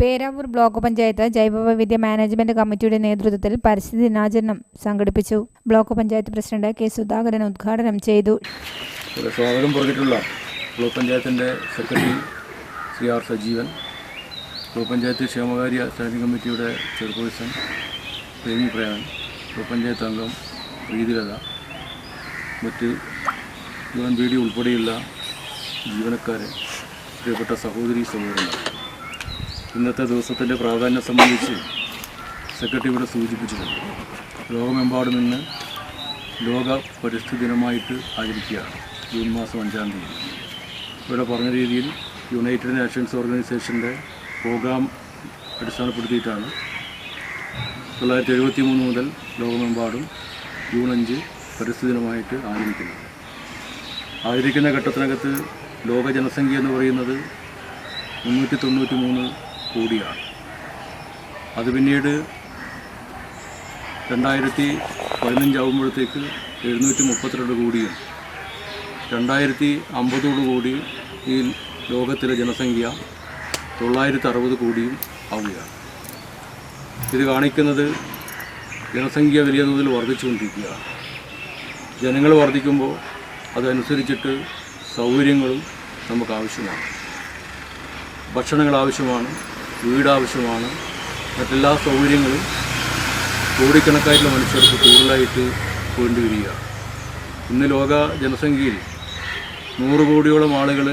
Peravoor block panchayat ജൈവവൈവിധ്യ management കമ്മിറ്റിയുടെ നേതൃത്വത്തിൽ പരിസ്ഥിതി ദിനാചരണം സംഘടിപ്പിച്ചു. Block panchayat president K Sudhakaran ഉദ്ഘാടനം ചെയ്തു. സ്വാഗതം പറഞ്ഞിട്ടുള്ള ബ്ലോക്ക് പഞ്ചായത്തിന്റെ secretary C R Sajeevan block panchayat ക്ഷേമകാര്യ സ്റ്റാൻഡിംഗ് കമ്മിറ്റിയുടെ ചെയർപേഴ്സൺ പ്രേമി പ്രേമൻ ബ്ലോക്ക് പഞ്ചായത്ത് അംഗം പ്രീതിലത മറ്റ് യു എൻ ബി ഡി ഉൾപ്പെടെയുള്ള ജീവനക്കാരെ പ്രിയപ്പെട്ട സഹോദരി സഹോദരന്മാർ. ഇന്നത്തെ ദിവസത്തിന്റെ പ്രാധാന്യം സംബന്ധിച്ച് സെക്രട്ടറി ഇവിടെ സൂചിപ്പിച്ചിട്ടുണ്ട്. ലോകമെമ്പാടും നിന്ന് ലോക പരിസ്ഥിതി ദിനമായിട്ട് ആചരിക്കുകയാണ്. ജൂൺ മാസം അഞ്ചാം തീയതി. ഇവിടെ പറഞ്ഞ രീതിയിൽ യുണൈറ്റഡ് നാഷൻസ് ഓർഗനൈസേഷന്റെ പ്രോഗ്രാം അടിസ്ഥാനപ്പെടുത്തിയിട്ടാണ് തൊള്ളായിരത്തി എഴുപത്തി മൂന്ന് മുതൽ ലോകമെമ്പാടും ജൂൺ അഞ്ച് പരിസ്ഥിതി ദിനമായിട്ട് ആചരിക്കുന്നത്. ആചരിക്കുന്ന ഘട്ടത്തിനകത്ത് ലോക ജനസംഖ്യ എന്ന് പറയുന്നത് മുന്നൂറ്റി തൊണ്ണൂറ്റി മൂന്ന് കോടിയാണ്. അത് പിന്നീട് രണ്ടായിരത്തി പതിനഞ്ചാവുമ്പോഴത്തേക്ക് എഴുന്നൂറ്റി മുപ്പത്തിരണ്ട് കോടിയും രണ്ടായിരത്തി അമ്പതോട് കൂടി ഈ ലോകത്തിലെ ജനസംഖ്യ തൊള്ളായിരത്തി അറുപത് കോടിയും ആവുകയാണ്. ഇത് കാണിക്കുന്നത് ജനസംഖ്യ വലിയ തോതിൽ വർദ്ധിച്ചുകൊണ്ടിരിക്കുകയാണ്. ജനങ്ങൾ വർദ്ധിക്കുമ്പോൾ അതനുസരിച്ചിട്ട് സൗകര്യങ്ങളും നമുക്ക് ആവശ്യമാണ്. ഭക്ഷണങ്ങൾ ആവശ്യമാണ്. വീട് ആവശ്യമാണ് മറ്റെല്ലാ സൗകര്യങ്ങളും കോടിക്കണക്കായിട്ടുള്ള മനുഷ്യർക്ക് കൂടുതലായിട്ട് വേണ്ടി ഇന്ന് ലോക ജനസംഖ്യയിൽ നൂറ് കോടിയോളം ആളുകൾ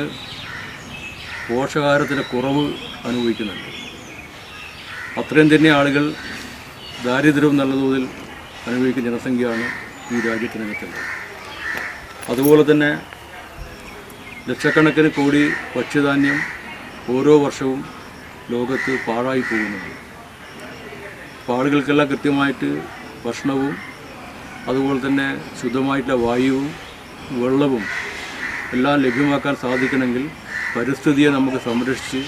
പോഷകാഹാരത്തിന്റെ കുറവ് അനുഭവിക്കുന്നുണ്ട്. അത്രയും തന്നെ ആളുകൾ ദാരിദ്ര്യവും നല്ല തോതിൽ അനുഭവിക്കുന്ന ജനസംഖ്യയാണ് ഈ രാജ്യത്തിനകത്തുള്ളത് അതുപോലെ തന്നെ ലക്ഷക്കണക്കിന് കോടി ഭക്ഷ്യധാന്യം ഓരോ വർഷവും ലോകത്ത് പാഴായി പോകുന്നത്. അപ്പോൾ ആളുകൾക്കെല്ലാം കൃത്യമായിട്ട് ഭക്ഷണവും അതുപോലെ തന്നെ ശുദ്ധമായിട്ടുള്ള വായുവും വെള്ളവും എല്ലാം ലഭ്യമാക്കാൻ സാധിക്കണമെങ്കിൽ പരിസ്ഥിതിയെ നമുക്ക് സംരക്ഷിച്ച്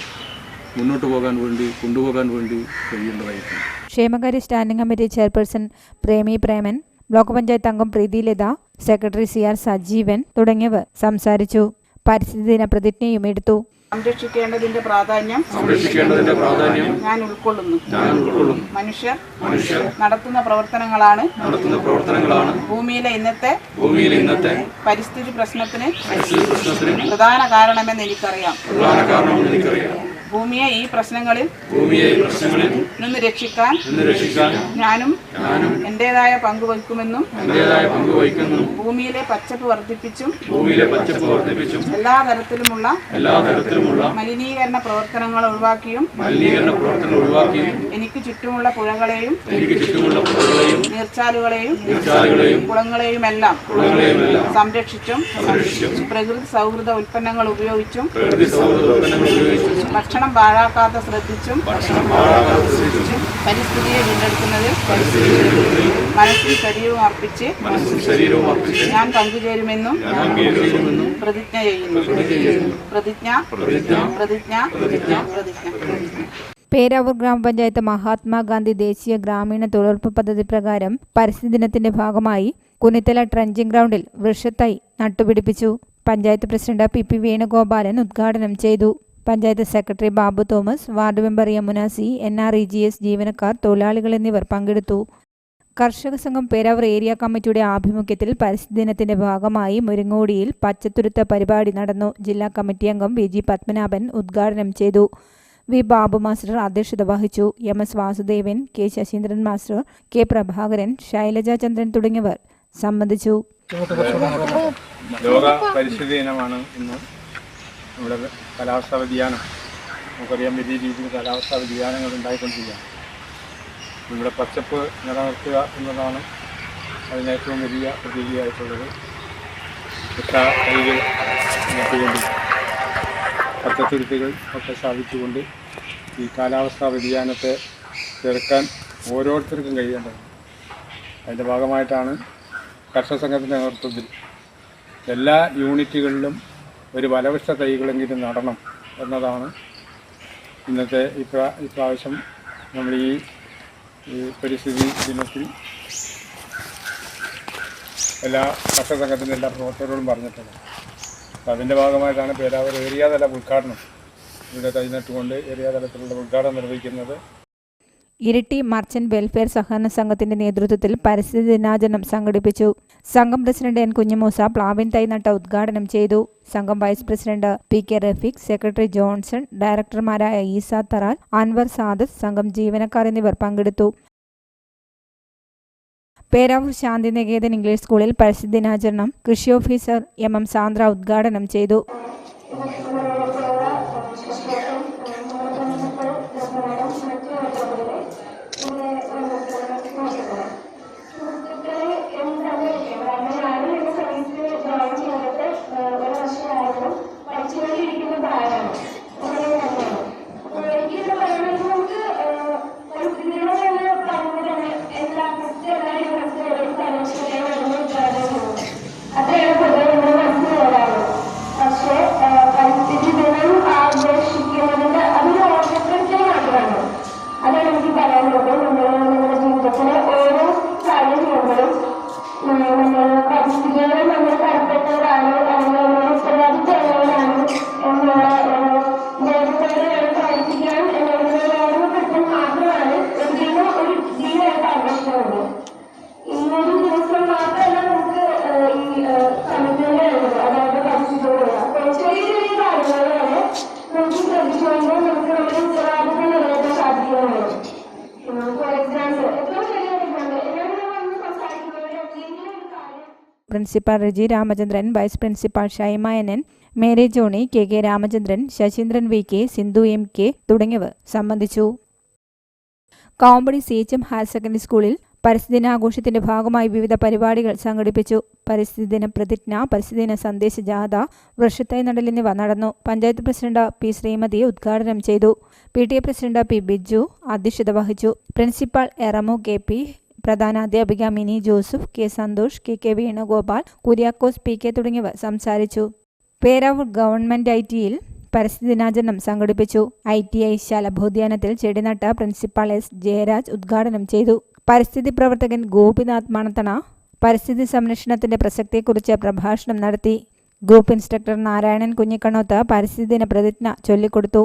മുന്നോട്ട് പോകാൻ വേണ്ടി കൊണ്ടുപോകാൻ വേണ്ടി കഴിയേണ്ടതായിട്ടുണ്ട്. ക്ഷേമകാര്യ standing committee chairperson Premi Preman block panchayat അംഗം Preethi Latha secretary C R Sajeevan തുടങ്ങിയവർ സംസാരിച്ചു. പരിസ്ഥിതി ദിന പ്രതിജ്ഞയും എടുത്തു. സംരക്ഷിക്കേണ്ടതിന്റെ പ്രാധാന്യം സംരക്ഷിക്കേണ്ടതിന്റെ പ്രാധാന്യം ഞാൻ ഉൾക്കൊള്ളുന്നു. ഞാൻ ഉൾക്കൊള്ളുന്നു. മനുഷ്യർ മനുഷ്യർ നടത്തുന്ന പ്രവർത്തനങ്ങളാണ് നടത്തുന്ന പ്രവർത്തനങ്ങളാണ് ഭൂമിയിലെ ഇന്നത്തെ ഭൂമിയിലെ ഇന്നത്തെ പരിസ്ഥിതി പ്രശ്നത്തിന് പരിസ്ഥിതി പ്രശ്നത്തിന് പ്രധാന കാരണമെന്ന് എനിക്കറിയാം. പ്രധാന കാരണമെന്ന് എനിക്കറിയാം. ഭൂമിയെ ഈ പ്രശ്നങ്ങളിൽ ഭൂമിയെ ഈ പ്രശ്നങ്ങളിൽ നിന്ന് രക്ഷിക്കാൻ നിന്ന് രക്ഷിക്കാൻ ഞാനും എന്റേതായ പങ്ക് വഹിക്കുമെന്നും എന്റേതായ പങ്ക് വഹിക്കുന്നു ഭൂമിയിലെ പച്ചപ്പ് വർദ്ധിപ്പിച്ചും ഭൂമിയിലെ പച്ചപ്പ് വർദ്ധിപ്പിച്ചും എല്ലാ തരത്തിലുമുള്ള എല്ലാ തരത്തിലുമുള്ള മലിനീകരണ പ്രവർത്തനങ്ങൾ ഒഴിവാക്കിയും മലിനീകരണ പ്രവർത്തനങ്ങൾ ഒഴിവാക്കിയും എനിക്ക് ചുറ്റുമുള്ള പുഴകളെയും എനിക്ക് ചുറ്റുമുള്ള പുഴകളെയും നീർച്ചാലുകളെയും നീർച്ചാലുകളെയും കുളങ്ങളെയുമെല്ലാം കുളങ്ങളെയുമെല്ലാം സംരക്ഷിച്ചും പ്രകൃതി സൗഹൃദ ഉൽപ്പന്നങ്ങൾ ഉപയോഗിച്ചും പ്രകൃതി സൗഹൃദ ഉൽപ്പന്നങ്ങൾ ഉപയോഗിച്ചും ഭക്ഷണം പാഴാക്കാതെ ശ്രദ്ധിച്ചും പരിസ്ഥിതിയെ വീണ്ടെടുക്കുന്നതിൽ മനസ്സും ശരീരവും അർപ്പിച്ച് മനസ്സും ശരീരവും അർപ്പിച്ച് ഞാൻ പങ്കുചേരുമെന്നും പ്രതിജ്ഞ ചെയ്യുന്നു. പ്രതിജ്ഞ പ്രതിജ്ഞ പ്രതിജ്ഞ പ്രതിജ്ഞ പേരാവൂർ ഗ്രാമപഞ്ചായത്ത് മഹാത്മാഗാന്ധി ദേശീയ ഗ്രാമീണ തൊഴിലുറപ്പ് പദ്ധതി പ്രകാരം പരിസ്ഥിതി ദിനത്തിന്റെ ഭാഗമായി കുനിത്തല ട്രഞ്ചിംഗ് ഗ്രൗണ്ടിൽ വൃക്ഷത്തൈ നട്ടുപിടിപ്പിച്ചു. Panchayat president P P Venugopalan ഉദ്ഘാടനം ചെയ്തു. Panchayat secretary Babu Thomas ward member Yamuna C N R E G S ജീവനക്കാർ തൊഴിലാളികൾ എന്നിവർ പങ്കെടുത്തു. കർഷക സംഘം പേരാവൂർ ഏരിയ കമ്മിറ്റിയുടെ ആഭിമുഖ്യത്തിൽ പരിസ്ഥിതി ദിനത്തിന്റെ ഭാഗമായി മുരിങ്ങോടിയിൽ പച്ചത്തുരുത്ത പരിപാടി നടന്നു. ജില്ലാ കമ്മിറ്റി അംഗം വി ജി പത്മനാഭൻ ഉദ്ഘാടനം ചെയ്തു. വി ബാബു മാസ്റ്റർ അധ്യക്ഷത വഹിച്ചു. M S Vasudevan K Saseendran master K Prabhakaran Shailaja Chandran തുടങ്ങിയവർ സംബന്ധിച്ചു. നമ്മുടെ കാലാവസ്ഥാ വ്യതിയാനം. നമുക്കറിയാം വലിയ രീതിയിൽ കാലാവസ്ഥാ വ്യതിയാനങ്ങൾ ഉണ്ടായിക്കൊണ്ടിരിക്കുകയാണ്. നമ്മുടെ പച്ചപ്പ് നിലനിർത്തുക എന്നതാണ് അതിന് ഏറ്റവും വലിയ പ്രതിവിധിയായിട്ടുള്ളത് തൈകൾ നട്ടുകൊണ്ട് പച്ചത്തുരുത്തുകൾ ഒക്കെ സ്ഥാപിച്ചുകൊണ്ട് ഈ കാലാവസ്ഥാ വ്യതിയാനത്തെ ചെറുക്കാൻ ഓരോരുത്തർക്കും കഴിയേണ്ടത് അതിന്റെ ഭാഗമായിട്ടാണ് കർഷക സംഘത്തിന്റെ നേതൃത്വത്തിൽ എല്ലാ യൂണിറ്റുകളിലും ഒരു ഫലവൃക്ഷ തൈകളെങ്കിലും നടണം എന്നതാണ് ഇന്നത്തെ ഇപ്രാ ഇപ്രാവശ്യം നമ്മൾ ഈ പരിസ്ഥിതി ദിനത്തിൽ എല്ലാ കർഷക സംഘത്തിന്റെ എല്ലാ പ്രവർത്തകരോടും പറഞ്ഞിട്ടുള്ളത് അതിന്റെ ഭാഗമായിട്ടാണ് പേരാവൂർ ഏരിയാതല ഉദ്ഘാടനം. ഇവിടെ തൈ നട്ടുകൊണ്ട് ഏരിയാതലത്തിലുള്ള ഉദ്ഘാടനം നിർവഹിക്കുന്നത് ഇരിട്ടി മർച്ചന്റ് വെൽഫെയർ സഹകരണ സംഘത്തിന്റെ നേതൃത്വത്തിൽ പരിസ്ഥിതി ദിനാചരണം സംഘടിപ്പിച്ചു. സംഘം പ്രസിഡന്റ് എൻ കുഞ്ഞുമൂസ പ്ലാവിൻ തൈ നട്ട ഉദ്ഘാടനം ചെയ്തു. സംഘം vice president P K Rafeeq secretary Johnson ഡയറക്ടർമാരായ Isa Tharal Anwar Sadath സംഘം ജീവനക്കാർ എന്നിവർ പങ്കെടുത്തു. പേരാവൂർ ശാന്തിനികേതൻ ഇംഗ്ലീഷ് സ്കൂളിൽ പരിസ്ഥിതി ദിനാചരണം കൃഷി ഓഫീസർ എം എം സാന്ദ്ര ഉദ്ഘാടനം ചെയ്തു. Principal Riji Ramachandran vice principal N Mary Johnny K K Ramachandran Saseendran V K Sindhu M K തുടങ്ങിയവർ സംബന്ധിച്ചു. Kombadi C H M higher secondary സ്കൂളിൽ പരിസ്ഥിതി ദിനാഘോഷത്തിന്റെ ഭാഗമായി വിവിധ പരിപാടികൾ സംഘടിപ്പിച്ചു. പരിസ്ഥിതി ദിന പ്രതിജ്ഞ പരിസ്ഥിതി ദിന സന്ദേശ ജാഥ വൃക്ഷത്തൈ നടൽ എന്നിവ നടന്നു. പഞ്ചായത്ത് പ്രസിഡന്റ് പി ശ്രീമതി ഉദ്ഘാടനം ചെയ്തു. P T A president P Biju അധ്യക്ഷത വഹിച്ചു. പ്രിൻസിപ്പാൾ എറമു കെ പി പ്രധാന അധ്യാപിക Mini Joseph K Santhosh K K Venugopal Kuriakose P K തുടങ്ങിയവർ സംസാരിച്ചു. പേരാവൂർ ഗവൺമെന്റ് ഐ ടിയിൽ പരിസ്ഥിതി ദിനാചരണം സംഘടിപ്പിച്ചു. ഐ ടി ഐ ശലഭോദ്യാനത്തിൽ ചെടിനട്ട പ്രിൻസിപ്പാൾ എസ്. ജയരാജ് ഉദ്ഘാടനം ചെയ്തു. പരിസ്ഥിതി പ്രവർത്തകൻ ഗോപിനാഥ് മണത്തണ പരിസ്ഥിതി സംരക്ഷണത്തിന്റെ പ്രസക്തിയെക്കുറിച്ച് പ്രഭാഷണം നടത്തി. ഗ്രൂപ്പ് ഇൻസ്ട്രക്ടർ നാരായണൻ കുഞ്ഞിക്കണ്ണോത്ത് പരിസ്ഥിതി ദിന പ്രതിജ്ഞ ചൊല്ലിക്കൊടുത്തു.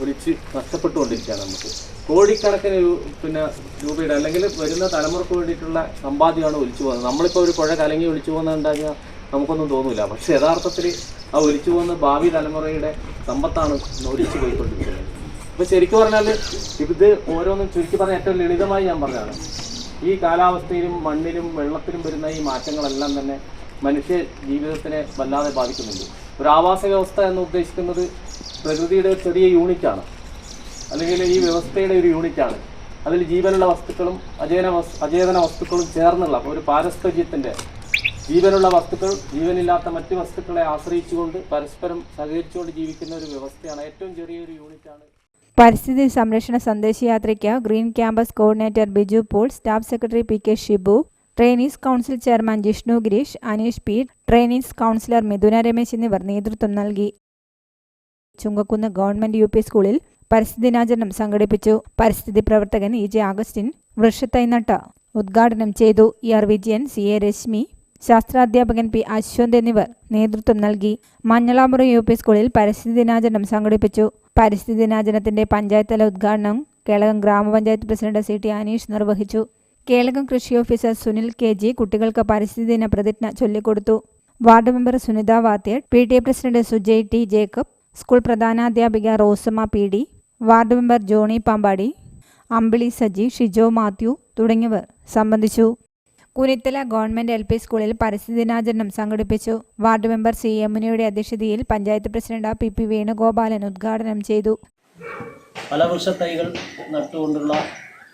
ഒലിച്ച് നഷ്ടപ്പെട്ടുകൊണ്ടിരിക്കുകയാണ് നമുക്ക്. കോടിക്കണക്കിന് പിന്നെ രൂപയുടെ അല്ലെങ്കിൽ വരുന്ന തലമുറയ്ക്ക് വേണ്ടിയിട്ടുള്ള സമ്പാദ്യമാണ് ഒലിച്ചു പോകുന്നത്. നമ്മളിപ്പോൾ ഒരു പുഴ കലങ്ങി ഒലിച്ചു പോകുന്നുണ്ടാകുക നമുക്കൊന്നും തോന്നില്ല പക്ഷെ യഥാർത്ഥത്തിൽ ആ ഒലിച്ചു പോകുന്ന ഭാവി തലമുറയുടെ സമ്പത്താണ് ഒലിച്ചു പോയിക്കൊണ്ടിരിക്കുന്നത്. അപ്പോൾ ശരിക്കും പറഞ്ഞാൽ ഇത് ഓരോന്നും ചുരുക്കി പറഞ്ഞാൽ ഏറ്റവും ലളിതമായി ഞാൻ പറഞ്ഞതാണ്. ഈ കാലാവസ്ഥയിലും മണ്ണിലും വെള്ളത്തിലും വരുന്ന ഈ മാറ്റങ്ങളെല്ലാം തന്നെ മനുഷ്യ ജീവിതത്തിനെ വല്ലാതെ ബാധിക്കുന്നുണ്ട്. ഒരു ആവാസ വ്യവസ്ഥ എന്ന് ഉദ്ദേശിക്കുന്നത് പ്രകൃതിയുടെ ചെറിയ യൂണിറ്റാണ്. അല്ലെങ്കിൽ ഈ വ്യവസ്ഥയുടെ ഒരു യൂണിറ്റാണ് അതിൽ ജീവനുള്ള വസ്തുക്കളും വസ് അചേതന വസ്തുക്കളും ചേർന്നുള്ള ഒരു പാരസ്പര്യത്തിന്റെ ജീവനുള്ള വസ്തുക്കൾ ജീവനില്ലാത്ത മറ്റ് വസ്തുക്കളെ ആശ്രയിച്ചുകൊണ്ട് പരസ്പരം സഹകരിച്ചുകൊണ്ട് ജീവിക്കുന്ന ഒരു വ്യവസ്ഥയാണ് ഏറ്റവും ചെറിയൊരു യൂണിറ്റാണ് പരിസ്ഥിതി സംരക്ഷണ സന്ദേശയാത്രയ്ക്ക് green campus coordinator Biju Paul staff secretary P K Shibu trainings council chairman Jishnu Girish Aneesh P trainings councillor Mithuna Ramesh എന്നിവർ നേതൃത്വം നൽകി. ചുങ്കക്കുന്ന് ഗവൺമെന്റ് യു പി സ്കൂളിൽ പരിസ്ഥിതി ദിനാചരണം സംഘടിപ്പിച്ചു. പരിസ്ഥിതി പ്രവർത്തകൻ ഇ ജെ ആഗസ്റ്റിൻ വൃക്ഷത്തൈ നട്ട ഉദ്ഘാടനം ചെയ്തു. E R Vijayan C A Rashmi ശാസ്ത്രാധ്യാപകൻ P Ashwanth എന്നിവർ നേതൃത്വം നൽകി. മഞ്ഞളാമുറ യു പി സ്കൂളിൽ പരിസ്ഥിതി ദിനാചരണം സംഘടിപ്പിച്ചു. പരിസ്ഥിതി ദിനാചരണത്തിന്റെ പഞ്ചായത്ത് തല ഉദ്ഘാടനം കേളകം ഗ്രാമപഞ്ചായത്ത് പ്രസിഡന്റ് സി ടി അനീഷ് നിർവഹിച്ചു. കേളകം കൃഷി ഓഫീസർ സുനിൽ കെ ജി കുട്ടികൾക്ക് പരിസ്ഥിതി ദിന പ്രതിജ്ഞ ചൊല്ലിക്കൊടുത്തു. Ward member Sunitha Vathyar P T A president Sujay T Jacob school പ്രധാനാധ്യാപിക Rosamma P D ward member Johnny Pampady Ambili Saji Shijo Mathew തുടങ്ങിയവർ സംബന്ധിച്ചു. കുനിത്തല ഗവൺമെന്റ് എൽ പി സ്കൂളിൽ പരിസ്ഥിതി ദിനാചരണം സംഘടിപ്പിച്ചു. വാർഡ് മെമ്പർ സി യമുനയുടെ അധ്യക്ഷതയിൽ panchayat president P P Venugopalan ഉദ്ഘാടനം ചെയ്തു. പല ഫലവൃക്ഷ തൈകൾ നട്ടുകൊണ്ടുള്ള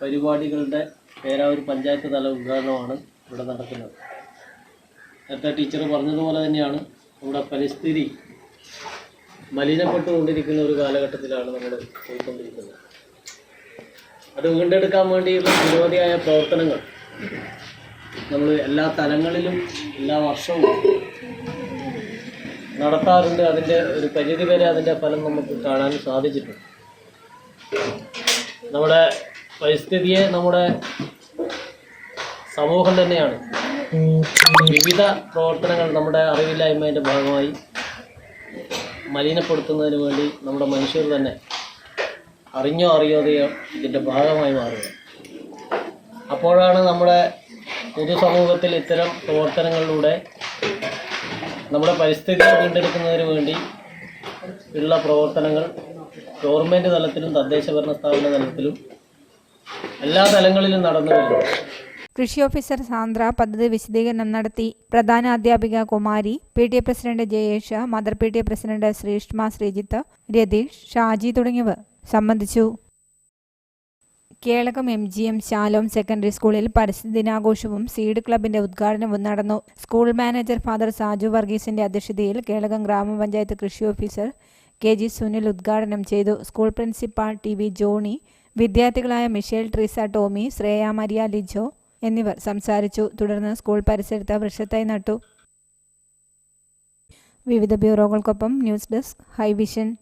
പരിപാടികളുടെ പേരാവൂർ പഞ്ചായത്ത് തല ഉദ്ഘാടനമാണ് ഇവിടെ നടക്കുന്നത്. നേരത്തെ ടീച്ചർ പറഞ്ഞതുപോലെ തന്നെയാണ്. ഇവിടെ പരിസ്ഥിതി മലിനപ്പെട്ടുകൊണ്ടിരിക്കുന്ന ഒരു കാലഘട്ടത്തിലാണ് നമ്മൾ പോയിക്കൊണ്ടിരിക്കുന്നത്. അത് വീണ്ടെടുക്കാൻ വേണ്ടിയുള്ള നിരവധിയായ പ്രവർത്തനങ്ങൾ നമ്മൾ എല്ലാ തലങ്ങളിലും എല്ലാ വർഷവും നടത്താറുണ്ട്. അതിന്റെ ഒരു പരിധി വരെ അതിന്റെ ഫലം നമുക്ക് കാണാൻ സാധിച്ചിട്ടുണ്ട്. നമ്മുടെ പരിസ്ഥിതിയെ നമ്മുടെ സമൂഹം തന്നെയാണ്. വിവിധ പ്രവർത്തനങ്ങൾ നമ്മുടെ അറിവില്ലായ്മയുടെ ഭാഗമായി മലിനപ്പെടുത്തുന്നതിന് വേണ്ടി നമ്മുടെ മനുഷ്യർ തന്നെ അറിഞ്ഞോ അറിയാതെയോ ഇതിന്റെ ഭാഗമായി മാറുക അപ്പോഴാണ് നമ്മുടെ പൊതുസമൂഹത്തിൽ ഇത്തരം പ്രവർത്തനങ്ങളിലൂടെ നമ്മുടെ പരിസ്ഥിതി വീണ്ടെടുക്കുന്നതിന് വേണ്ടി ഉള്ള പ്രവർത്തനങ്ങൾ ഗവൺമെന്റ് തലത്തിലും തദ്ദേശ ഭരണ സ്ഥാപന തലത്തിലും എല്ലാ തലങ്ങളിലും നടന്നു വരുന്നു. കൃഷി ഓഫീസർ സാന്ദ്ര പദ്ധതി വിശദീകരണം നടത്തി. പ്രധാന അധ്യാപിക Kumari P T A president Jayesha mother P T A president Sreeshma Sreejith Ratheesh Shaji തുടങ്ങിയവർ സംബന്ധിച്ചു. Kelakam M G M Shalom secondary സ്കൂളിൽ പരിസ്ഥിതി ദിനാഘോഷവും സീഡ് ക്ലബിന്റെ ഉദ്ഘാടനവും നടന്നു. സ്കൂൾ മാനേജർ ഫാദർ സാജു വർഗീസിന്റെ അധ്യക്ഷതയിൽ കേളകം ഗ്രാമപഞ്ചായത്ത് കൃഷി ഓഫീസർ കെ ജി സുനിൽ ഉദ്ഘാടനം ചെയ്തു. School principal T V Johnny വിദ്യാർത്ഥികളായ Michelle Treesa Tomy Shreya Maria Lijo എന്നിവർ സംസാരിച്ചു. തുടർന്ന് സ്കൂൾ പരിസരത്ത് വൃക്ഷത്തൈ നട്ടു. വിവിധ ബ്യൂറോകൾക്കൊപ്പം ന്യൂസ് ഡെസ്ക് ഹൈവിഷൻ